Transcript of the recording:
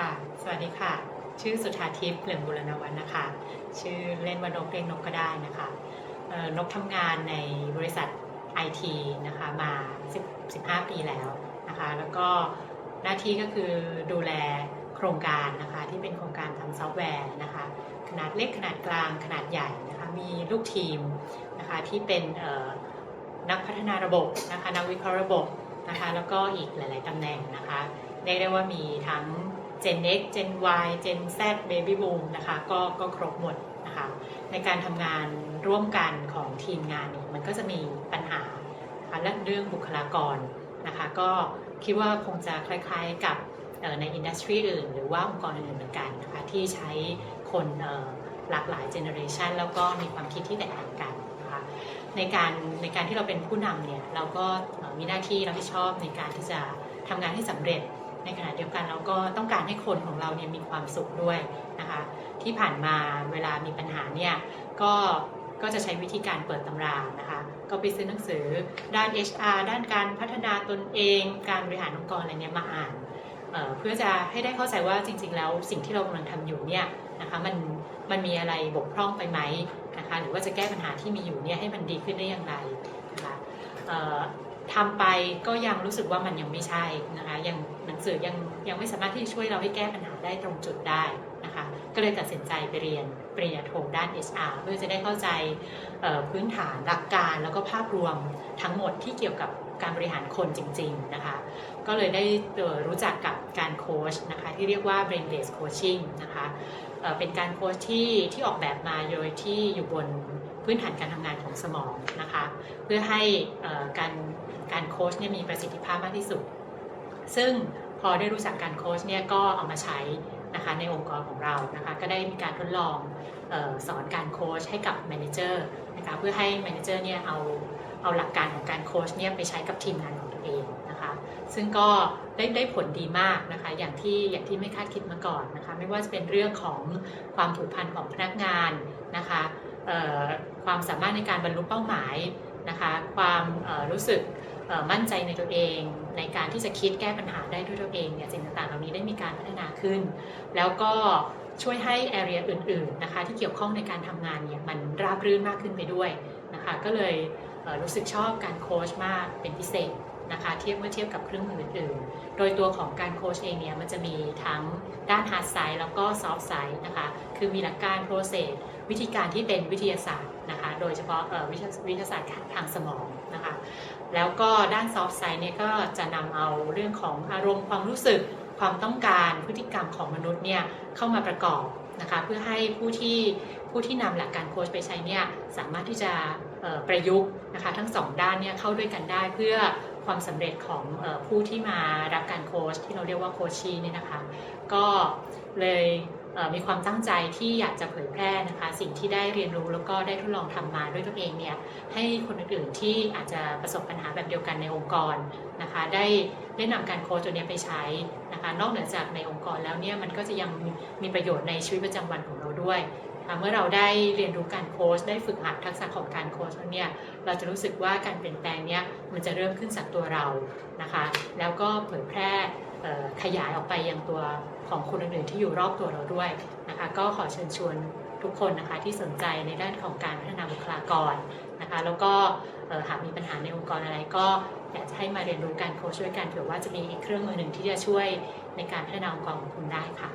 ค่ะ สวัสดีค่ะ ชื่อสุธาทิพย์เหลืองบุรณวัฒนนะคะ ชื่อเล่นว่านกเรียกนกก็ได้นะคะนกทำงานในบริษัทไอทีนะคะมา10 15 ปีแล้วนะคะ แล้วก็หน้าที่ก็คือดูแลโครงการนะคะที่เป็นโครงการทำซอฟต์แวร์นะคะขนาดเล็กขนาดกลางขนาดใหญ่นะคะมีลูกทีมนะคะที่เป็นนักพัฒนาระบบนะคะนักวิเคราะห์ระบบนะคะแล้วก็อีกหลาย ๆตำแหน่งนะคะเรียกได้ว่ามีทั้ง Gen X Gen Y Gen Z Baby Boom นะคะก็ก็ครบหมดนะคะในการทำงานร่วมกันของทีมงานเนี่ยมันก็จะมีปัญหาะะและเรื่องบุคลากรนะคะก็คิดว่าคงจะคล้ายๆกับในอินดัสทรีอื่น หรือว่าองค์กรอื่นๆเหมือนกันนะคะที่ใช้คนหลากหลายเจเนอเรชันแล้วก็มีความคิดที่แตกต่างกันนะคะในการในการที่เราเป็นผู้นำเนี่ยเราก็มีหน้าที่รับผิดชอบในการที่จะทำงานให้สำเร็จ ในขณะเดียวกันเราก็ต้องการให้คนของเราเนี่ยมีความสุขด้วยนะคะที่ผ่านมาเวลามีปัญหาเนี่ยก็ก็จะใช้วิธีการเปิดตำรานะคะ ก็ไปซื้อหนังสือด้าน HR ด้านการพัฒนาตนเอง การบริหารองค์กรอะไรเนี่ยมาอ่านเเพื่อจะให้ได้เข้าใจว่าจริง ๆ แล้วสิ่งที่เรากำลังทำอยู่เนี่ยนะคะมันมันมีอะไรบกพร่องไปไหมนะคะหรือว่าจะแก้ปัญหาที่มีอยู่เนี่ยให้มันดีขึ้นได้อย่างไรนะคะ ทำไปก็ยังรู้สึกว่ามันยังไม่ใช่นะคะยังหนังสือยังยังไม่สามารถที่จะช่วยเราให้แก้ปัญหาได้ตรงจุดได้นะคะก็เลยตัดสินใจไปเรียนปริญญาโทด้าน HR เพื่อจะได้เข้าใจพื้นฐานหลักการแล้วก็ภาพรวมทั้งหมดที่เกี่ยวกับการบริหารคนจริง ๆ นะคะ ก็เลยได้รู้จักกับการโค้ชนะคะที่เรียกว่า brain based coaching นะคะเเป็นการโค้ชที่ที่ออกแบบมาโดยที่อยู่บนพื้นฐานการทำงานของสมองนะคะ เพื่อให้การ การโค้ชเนี่ยมีประสิทธิภาพมากที่สุด ซึ่งพอได้รู้จักการโค้ชเนี่ยก็เอามาใช้นะคะในองค์กรของเรานะคะก็ได้มีการทดลองออสอนการโค้ชให้กับแมเนเจอร์นะคะเพื่อให้แมเนเจอร์เนี่ยเอาเอาหลักการของการโค้ชเนี่ยไปใช้กับทีมงานของตัวเองนะคะซึ่งก็ได้ได้ผลดีมากนะคะอย่างที่อย่างที่ไม่คาดคิดมาก่อนนะคะไม่ว่าจะเป็นเรื่องของความผูกพันของพนักงานนะคะความสามารถในการบรรลุเป้าหมายนะคะความรู้สึก มั่นใจในตัวเอง ในการที่จะคิดแก้ปัญหาได้ด้วยตัวเองเนี่ยสิ่งต่างๆเหล่านี้ได้มีการพัฒนาขึ้น แล้วก็ช่วยให้แอเรียอื่นๆนะคะที่เกี่ยวข้องในการทำงานเนี่ยมันราบรื่นมากขึ้นไปด้วยนะคะก็เลยรู้สึกชอบการโค้ชมากเป็นพิเศษ นะคะเทียบเมื่อเทียบกับเครื่องมืออื่นๆ โดยตัวของการโคชเองเนี่ยมันจะมีทั้งด้าน hard side แล้วก็ soft side นะคะคือมีหลักการ process วิธีการที่เป็นวิทยาศาสตร์นะคะโดยเฉพาะวิทยาศาสตร์ทางสมองนะคะแล้วก็ด้านซอฟต์ไซด์เนี่ยก็จะนำเอาเรื่องของอารมณ์ความรู้สึกความต้องการพฤติกรรมของมนุษย์เนี่ยเข้ามาประกอบนะคะเพื่อให้ผู้ที่ผู้ที่นำหลักการโค้ชไปใช้เนี่ยสามารถที่จะประยุกต์นะคะทั้งสองด้านเนี่ยเข้าด้วยกันได้เพื่อ ความสำเร็จของออผู้ที่มารับการโค้ชที่เราเรียกว่าโคชีเนี่ยนะคะ ก็เลยเมีความตั้งใจที่อยากจะเผยแพร่นะคะ สิ่งที่ได้เรียนรู้แล้วก็ได้ทดลองทำมาด้วยตัวเองเนี่ยให้คนอื่นๆที่อาจจะประสบปัญหาแบบเดียวกันในองค์กรนะคะ ได้ได้นำการโค้ชตัวนี้ไปใช้นะคะ นอกเหนือจากในองค์กรแล้วเนี่ยมันก็จะยังมีประโยชน์ในชีวิตประจำวันของเราด้วย เมื่อเราได้เรียนรู้การโค้ชได้ฝึกหัดทักษะของการโค้ชแล้วเนี่ยเราจะรู้สึกว่าการเปลี่ยนแปลงเนี่ยมันจะเริ่มขึ้นจากตัวเรานะคะ แล้วก็เผยแพร่ขยายออกไปยังตัวของคนอื่นๆที่อยู่รอบตัวเราด้วยนะคะ ก็ขอเชิญชวนทุกคนนะคะที่สนใจในด้านของการพัฒนาบุคลากรนะคะ แล้วก็หากมีปัญหาในองค์กรอะไรก็อยากจะให้มาเรียนรู้การโค้ชด้วยกันเผื่อว่าจะมีอีกเครื่องมือหนึ่งที่จะช่วยในการพัฒนาองค์กรของคุณได้ค่ะ